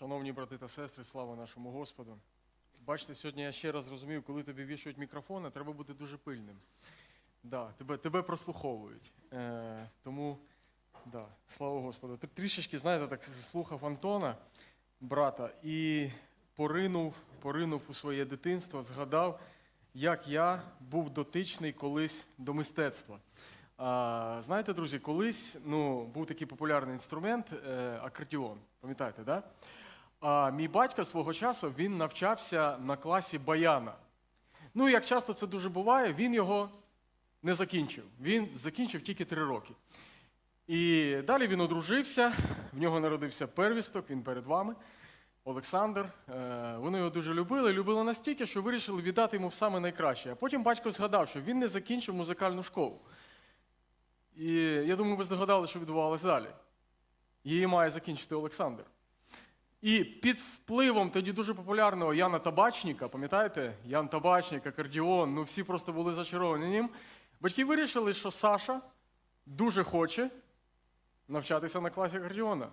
Шановні брати та сестри, слава нашому Господу. Бачите, сьогодні я ще раз зрозумів, коли тобі вішують мікрофони, треба бути дуже пильним. Да, тебе, тебе прослуховують. Е, тому, да, слава Господу. Ти трішечки, знаєте, так слухав Антона, брата, і поринув, поринув у своє дитинство, згадав, як я був дотичний колись до мистецтва. А, знаєте, друзі, колись ну, був такий популярний інструмент е, акордіон. Пам'ятаєте, да? А мій батько свого часу він навчався на класі баяна. Ну, як часто це дуже буває, він його не закінчив. Він закінчив тільки три роки. І далі він одружився, в нього народився первісток, він перед вами, Олександр. Е, Вони його дуже любили, любили настільки, що вирішили віддати йому в саме найкраще. А потім батько згадав, що він не закінчив музикальну школу. І я думаю, ви здогадали, що відбувалося далі. Її має закінчити Олександр. І під впливом тоді дуже популярного Яна Табачника, пам'ятаєте? Ян Табачник, акордіон, ну всі просто були зачаровані ним. Батьки вирішили, що Саша дуже хоче навчатися на класі акордіона.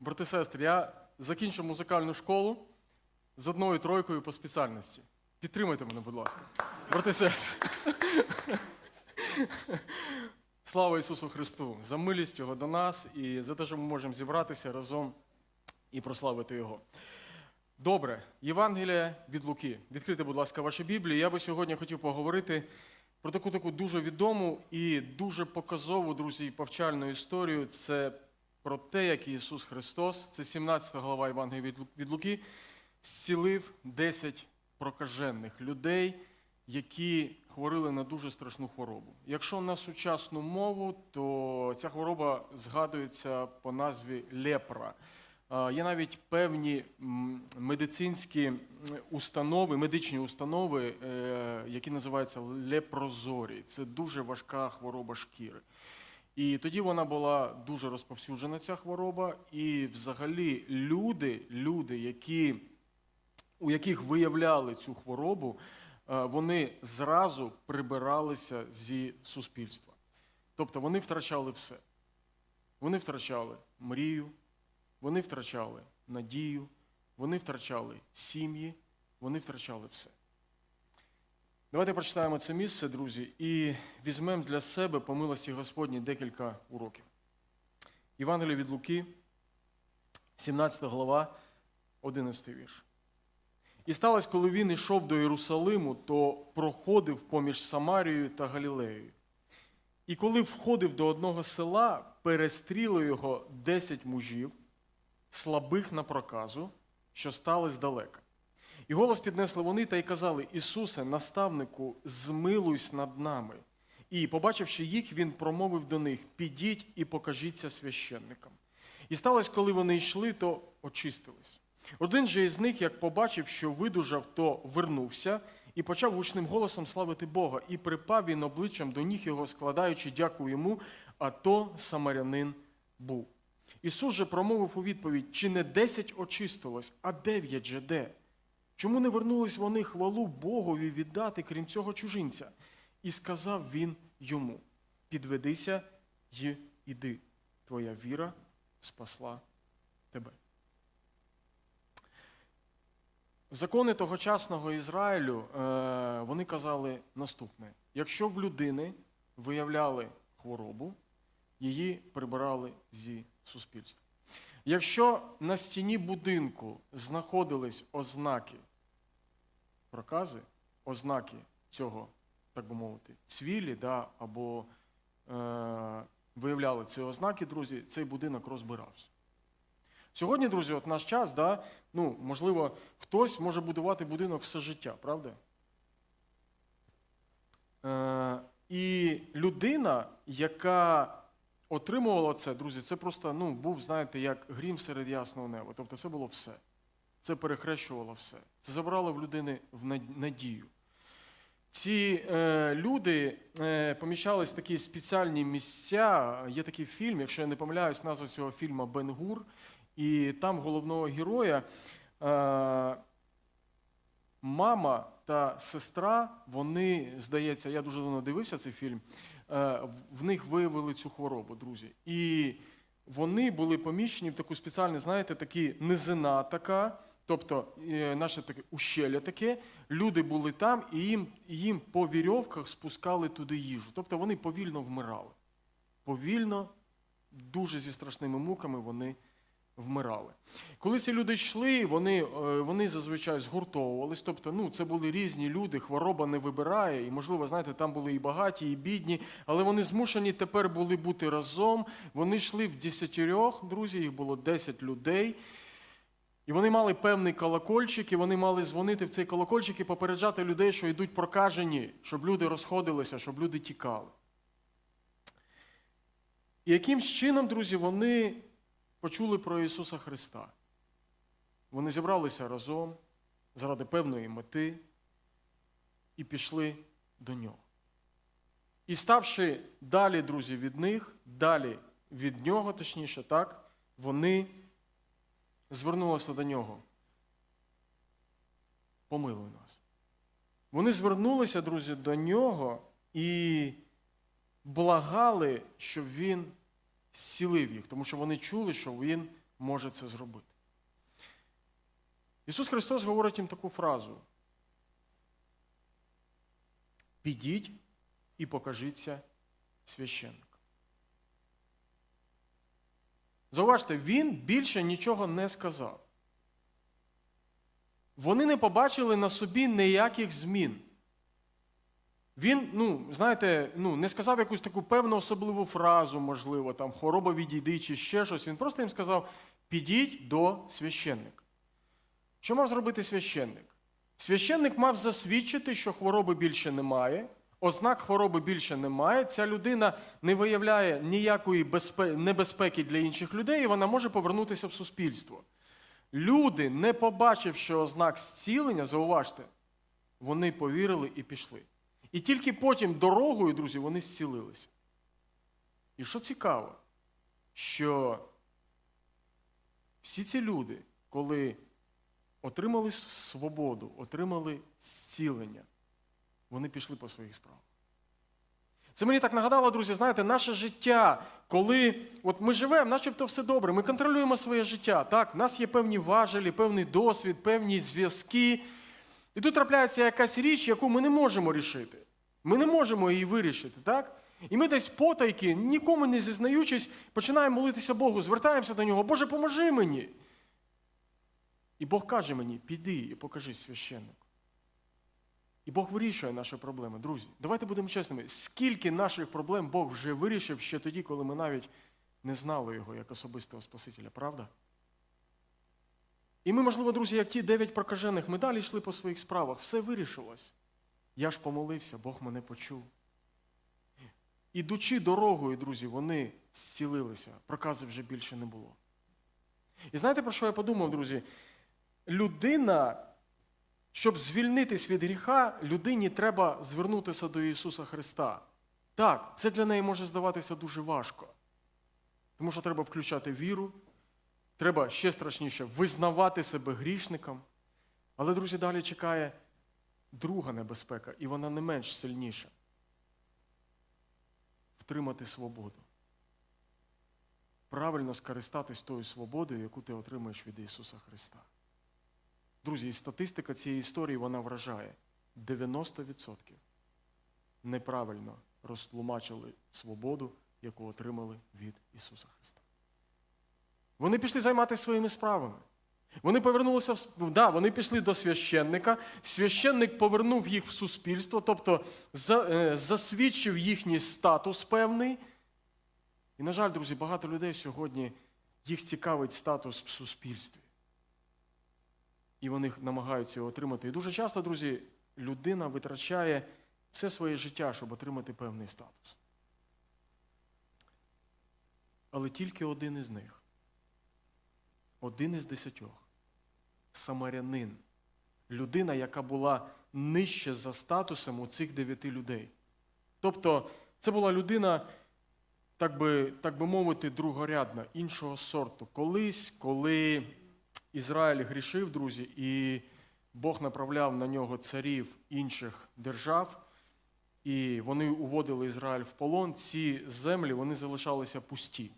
Брати сестри, я закінчив музикальну школу з одною тройкою по спеціальності. Підтримайте мене, будь ласка. Брати сестри. Слава Ісусу Христу! За милість Його до нас і за те, що ми можемо зібратися разом і прославити Його. Добре, Євангелія від Луки. Відкрийте, будь ласка, ваші Біблії. Я би сьогодні хотів поговорити про таку таку дуже відому і дуже показову, друзі, повчальну історію. Це про те, як Ісус Христос, це 17 глава Євангелія від Луки, зцілив 10 прокажених людей, які хворіли на дуже страшну хворобу. Якщо на сучасну мову, то ця хвороба згадується по назві лепра. Є навіть певні медицинські установи, медичні установи, е, які називаються лепрозорі. Це дуже важка хвороба шкіри. І тоді вона була дуже розповсюджена, ця хвороба. І взагалі люди, люди, які, у яких виявляли цю хворобу, е, вони зразу прибиралися зі суспільства. Тобто вони втрачали все. Вони втрачали мрію, вони втрачали надію, вони втрачали сім'ї, вони втрачали все. Давайте прочитаємо це місце, друзі, і візьмемо для себе по милості Господній декілька уроків. Євангеліє від Луки, 17 глава, 11 вірш. І сталося, коли він йшов до Єрусалиму, то проходив поміж Самарією та Галілеєю. І коли входив до одного села, перестріли його десять мужів, слабих на проказу, що стали здалека. І голос піднесли вони та й казали: Ісусе, наставнику, змилуйся над нами. І, побачивши їх, він промовив до них: Підіть і покажіться священникам. І сталося, коли вони йшли, то очистились. Один же із них, як побачив, що видужав, то вернувся і почав гучним голосом славити Бога, і припав він обличчям до ніг його, складаючи дяку йому, а то самарянин був. Ісус же промовив у відповідь: чи не десять очистилось, а дев'ять же де? Чому не вернулись вони хвалу Богові віддати, крім цього чужинця? І сказав він йому: Підведися й іди, твоя віра спасла тебе. Закони тогочасного Ізраїлю е, вони казали наступне: якщо в людини виявляли хворобу, її прибирали зі суспільства. Якщо на стіні будинку знаходились ознаки прокази, ознаки цього, так би мовити, цвілі, да, або е, виявляли ці ознаки, друзі, цей будинок розбирався. Сьогодні, друзі, от наш час, да, ну, можливо, хтось може будувати будинок все життя, правда? Е, і людина, яка отримувала це, друзі, це просто ну, був, знаєте, як грім серед ясного неба. Тобто це було все. Це перехрещувало все. Це забрало в людини в надію. Ці е, люди е, поміщались в такі спеціальні місця. Є такий фільм, якщо я не помиляюсь, назва цього фільму Бен-Гур. І там головного героя е, мама та сестра, вони, здається, я дуже давно дивився цей фільм, в них виявили цю хворобу, друзі. І вони були поміщені в таку спеціальну, знаєте, такі низина така, тобто е, наше таке ущелля таке. Люди були там, і їм, їм по вірьовках спускали туди їжу. Тобто вони повільно вмирали. Повільно, дуже зі страшними муками вони вмирали. Коли ці люди йшли, вони, е, вони зазвичай згуртовувались. Тобто, ну, це були різні люди, хвороба не вибирає, і, можливо, знаєте, там були і багаті, і бідні, але вони змушені тепер були бути разом. Вони йшли в десятьох, друзі, їх було 10 людей. І вони мали певний колокольчик, і вони мали дзвонити в цей колокольчик і попереджати людей, що йдуть прокажені, щоб люди розходилися, щоб люди тікали. І якимсь чином, друзі, вони почули про Ісуса Христа. Вони зібралися разом заради певної мети і пішли до нього. І ставши далі, друзі, від них, далі від нього, точніше, так, вони звернулися до нього. Помилуй нас. Вони звернулися, друзі, до нього і благали, щоб він зцілив їх, тому що вони чули, що він може це зробити. Ісус Христос говорить їм таку фразу: підіть і покажіться священник. Зауважте, він більше нічого не сказав. Вони не побачили на собі ніяких змін. Він, ну, знаєте, ну, не сказав якусь таку певну особливу фразу, можливо, там хвороба відійди чи ще щось. Він просто їм сказав: підіть до священника. Що мав зробити священник? Священник мав засвідчити, що хвороби більше немає, ознак хвороби більше немає. Ця людина не виявляє ніякої небезпеки для інших людей, і вона може повернутися в суспільство. Люди, не побачивши ознак зцілення, зауважте, вони повірили і пішли. І тільки потім дорогою, друзі, вони зцілилися. І що цікаво, що всі ці люди, коли отримали свободу, отримали зцілення, вони пішли по своїх справах. Це мені так нагадало, друзі, знаєте, наше життя, коли от ми живемо, начебто все добре, ми контролюємо своє життя. Так, в нас є певні важелі, певний досвід, певні зв'язки. І тут трапляється якась річ, яку ми не можемо рішити. Ми не можемо її вирішити, так? І ми десь потайки, нікому не зізнаючись, починаємо молитися Богу, звертаємося до нього, Боже, поможи мені. І Бог каже мені, піди і покажи священнику. І Бог вирішує наші проблеми, друзі. Давайте будемо чесними. Скільки наших проблем Бог вже вирішив ще тоді, коли ми навіть не знали його як особистого Спасителя, правда? І ми, можливо, друзі, як ті дев'ять прокажених, ми далі йшли по своїх справах, все вирішилось. Я ж помолився, Бог мене почув. Ідучи дорогою, друзі, вони зцілилися, прокази вже більше не було. І знаєте, про що я подумав, друзі? Людина, щоб звільнитись від гріха, людині треба звернутися до Ісуса Христа. Так, це для неї може здаватися дуже важко. Тому що треба включати віру, треба ще страшніше визнавати себе грішником. Але, друзі, далі чекає друга небезпека, і вона не менш сильніша. Втримати свободу. Правильно скористатись тою свободою, яку ти отримаєш від Ісуса Христа. Друзі, і статистика цієї історії вона вражає. 90% неправильно розтлумачили свободу, яку отримали від Ісуса Христа. Вони пішли займатися своїми справами. Вони повернулися в да, вони пішли до священника. Священник повернув їх в суспільство, тобто е, засвідчив їхній статус певний. І, на жаль, друзі, багато людей сьогодні їх цікавить статус в суспільстві. І вони намагаються його отримати. І дуже часто, друзі, людина витрачає все своє життя, щоб отримати певний статус. Але тільки один із них, один із десятьох, самарянин, людина, яка була нижче за статусом у цих дев'яти людей. Тобто, це була людина, так би, так би мовити, другорядна, іншого сорту. Колись, коли Ізраїль грішив, друзі, і Бог направляв на нього царів інших держав, і вони уводили Ізраїль в полон, ці землі вони залишалися пусті.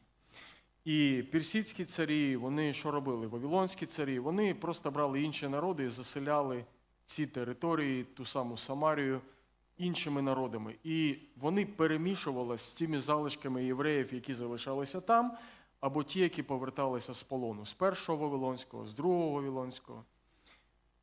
І персидські царі, вони що робили? Вавилонські царі, вони просто брали інші народи і заселяли ці території, ту саму Самарію, іншими народами. І вони перемішувалися з тими залишками євреїв, які залишалися там, або ті, які поверталися з полону, з першого Вавилонського, з другого Вавилонського.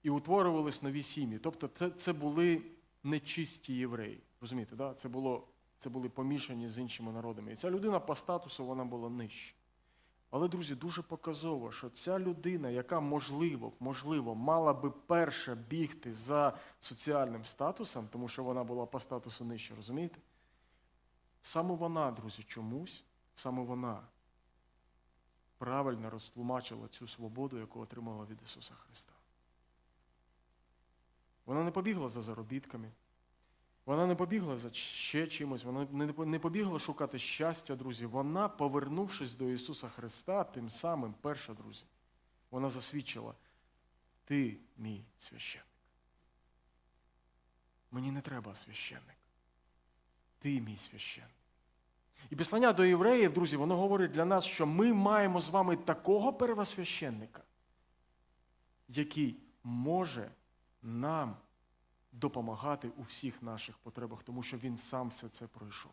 І утворювались нові сім'ї. Тобто це, це були нечисті євреї. Розумієте, да? це, було, це були помішані з іншими народами. І ця людина по статусу вона була нижча. Але, друзі, дуже показово, що ця людина, яка можливо, можливо, мала би перша бігти за соціальним статусом, тому що вона була по статусу нижче, розумієте? Саме вона, друзі, чомусь, саме вона правильно розтлумачила цю свободу, яку отримала від Ісуса Христа. Вона не побігла за заробітками, вона не побігла за ще чимось, вона не- побігла шукати щастя, друзі. Вона, повернувшись до Ісуса Христа, тим самим, перша, друзі, вона засвідчила: Ти мій священник. Мені не треба священник. Ти мій священник. І післання до євреїв, друзі, воно говорить для нас, що ми маємо з вами такого первосвященника, який може нам допомагати у всіх наших потребах, тому що він сам все це пройшов.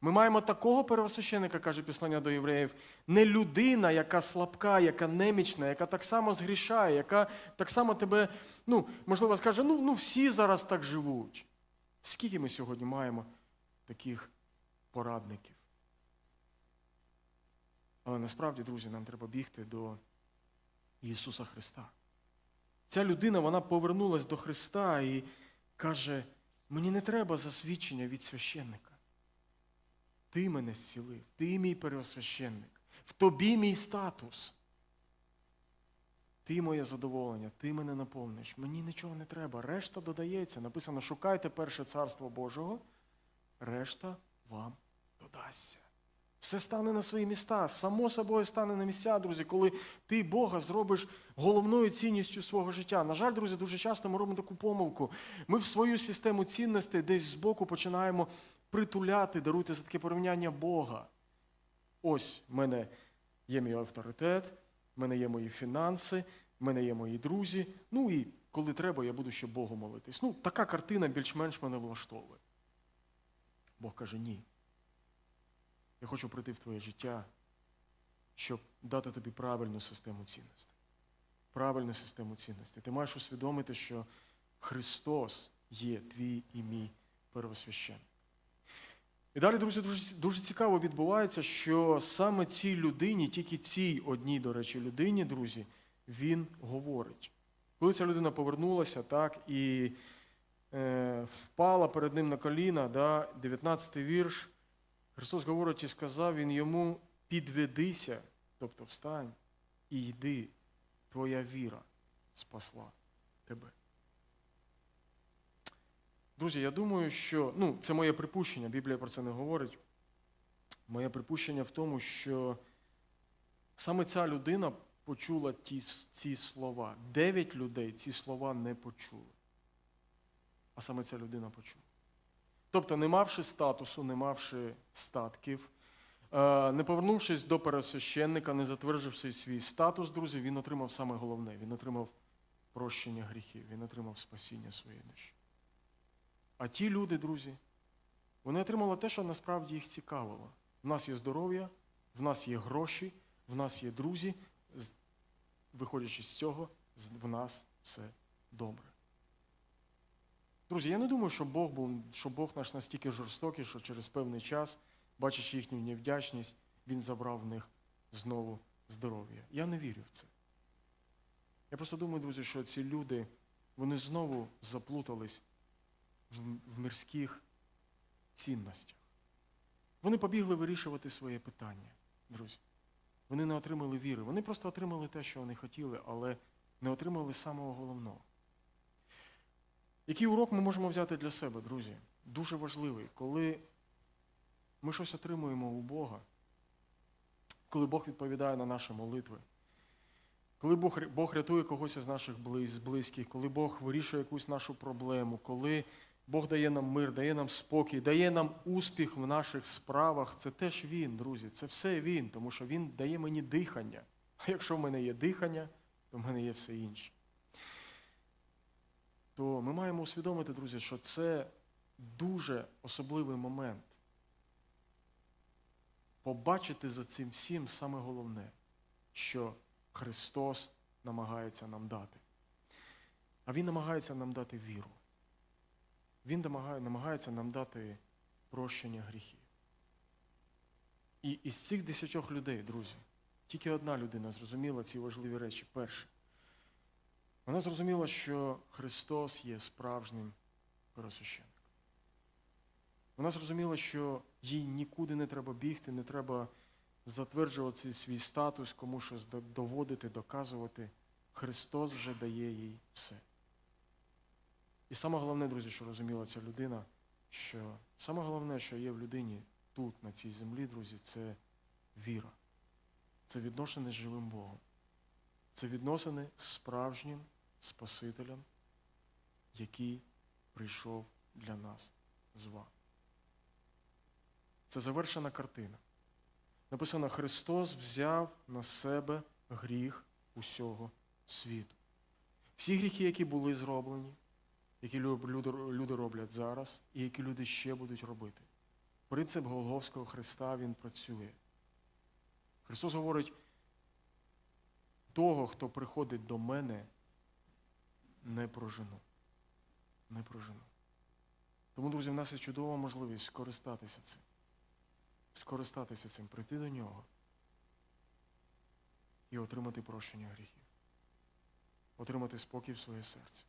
Ми маємо такого первосвященика, каже післання до євреїв, не людина, яка слабка, яка немічна, яка так само згрішає, яка так само тебе, ну, можливо, скаже, ну, ну всі зараз так живуть. Скільки ми сьогодні маємо таких порадників? Але насправді, друзі, нам треба бігти до Ісуса Христа. Ця людина вона повернулась до Христа і каже: мені не треба засвідчення від священника. Ти мене зцілив, ти мій первосвященник, в тобі мій статус. Ти моє задоволення, ти мене наповниш. Мені нічого не треба. Решта додається. Написано: шукайте перше царство Божого, решта вам додасться. Все стане на свої міста, само собою стане на місця, друзі, коли ти Бога зробиш головною цінністю свого життя. На жаль, друзі, дуже часто ми робимо таку помилку. Ми в свою систему цінностей десь збоку починаємо притуляти, даруйте за таке порівняння Бога. Ось в мене є мій авторитет, в мене є мої фінанси, в мене є мої друзі. Ну і коли треба, я буду ще Богу молитись. Ну, така картина більш-менш мене влаштовує. Бог каже, ні. Я хочу прийти в твоє життя, щоб дати тобі правильну систему цінностей. Правильну систему цінностей. Ти маєш усвідомити, що Христос є твій і мій первосвященник. І далі, друзі, дуже, дуже цікаво відбувається, що саме цій людині, тільки цій одній, до речі, людині, друзі, він говорить. Коли ця людина повернулася, так, і е, впала перед ним на коліна, да, 19-й вірш, Христос говорить і сказав він йому: підведися, тобто встань і йди, твоя віра спасла тебе. Друзі, я думаю, що ну, це моє припущення, Біблія про це не говорить. Моє припущення в тому, що саме ця людина почула ті, ці слова. Дев'ять людей ці слова не почули. А саме ця людина почула. Тобто, не мавши статусу, не мавши статків, е, не повернувшись до пересвященника, не затвердживши свій статус, друзі, він отримав саме головне. Він отримав прощення гріхів, він отримав спасіння своєї душі. А ті люди, друзі, вони отримали те, що насправді їх цікавило. В нас є здоров'я, в нас є гроші, в нас є друзі. Виходячи з цього, в нас все добре. Друзі, я не думаю, що Бог був, що Бог наш настільки жорстокий, що через певний час, бачачи їхню невдячність, Він забрав в них знову здоров'я. Я не вірю в це. Я просто думаю, друзі, що ці люди, вони знову заплутались в, в мирських цінностях. Вони побігли вирішувати своє питання, друзі. Вони не отримали віри. Вони просто отримали те, що вони хотіли, але не отримали самого головного. Який урок ми можемо взяти для себе, друзі? Дуже важливий, коли ми щось отримуємо у Бога, коли Бог відповідає на наші молитви, коли Бог, Бог рятує когось із наших близ, близьких, коли Бог вирішує якусь нашу проблему, коли Бог дає нам мир, дає нам спокій, дає нам успіх в наших справах. Це теж Він, друзі. Це все Він, тому що Він дає мені дихання. А якщо в мене є дихання, то в мене є все інше. То ми маємо усвідомити, друзі, що це дуже особливий момент. Побачити за цим всім саме головне, що Христос намагається нам дати. А Він намагається нам дати віру. Він намагається нам дати прощення гріхів. І із цих десятьох людей, друзі, тільки одна людина зрозуміла ці важливі речі. Перше, вона зрозуміла, що Христос є справжнім первосвященником. Вона зрозуміла, що їй нікуди не треба бігти, не треба затверджувати свій статус, кому щось доводити, доказувати. Христос вже дає їй все. І саме головне, друзі, що розуміла ця людина, що саме головне, що є в людині тут, на цій землі, друзі, це віра. Це відносини з живим Богом. Це відносини з справжнім Спасителем, який прийшов для нас з вами. Це завершена картина. Написано, Христос взяв на себе гріх усього світу. Всі гріхи, які були зроблені, які люди, роблять зараз, і які люди ще будуть робити. Принцип Голговського Христа він працює. Христос говорить, того, хто приходить до мене, не прожену. Не прожену. Тому, друзі, в нас є чудова можливість скористатися цим. Скористатися цим, прийти до нього і отримати прощення гріхів. Отримати спокій в своє серце.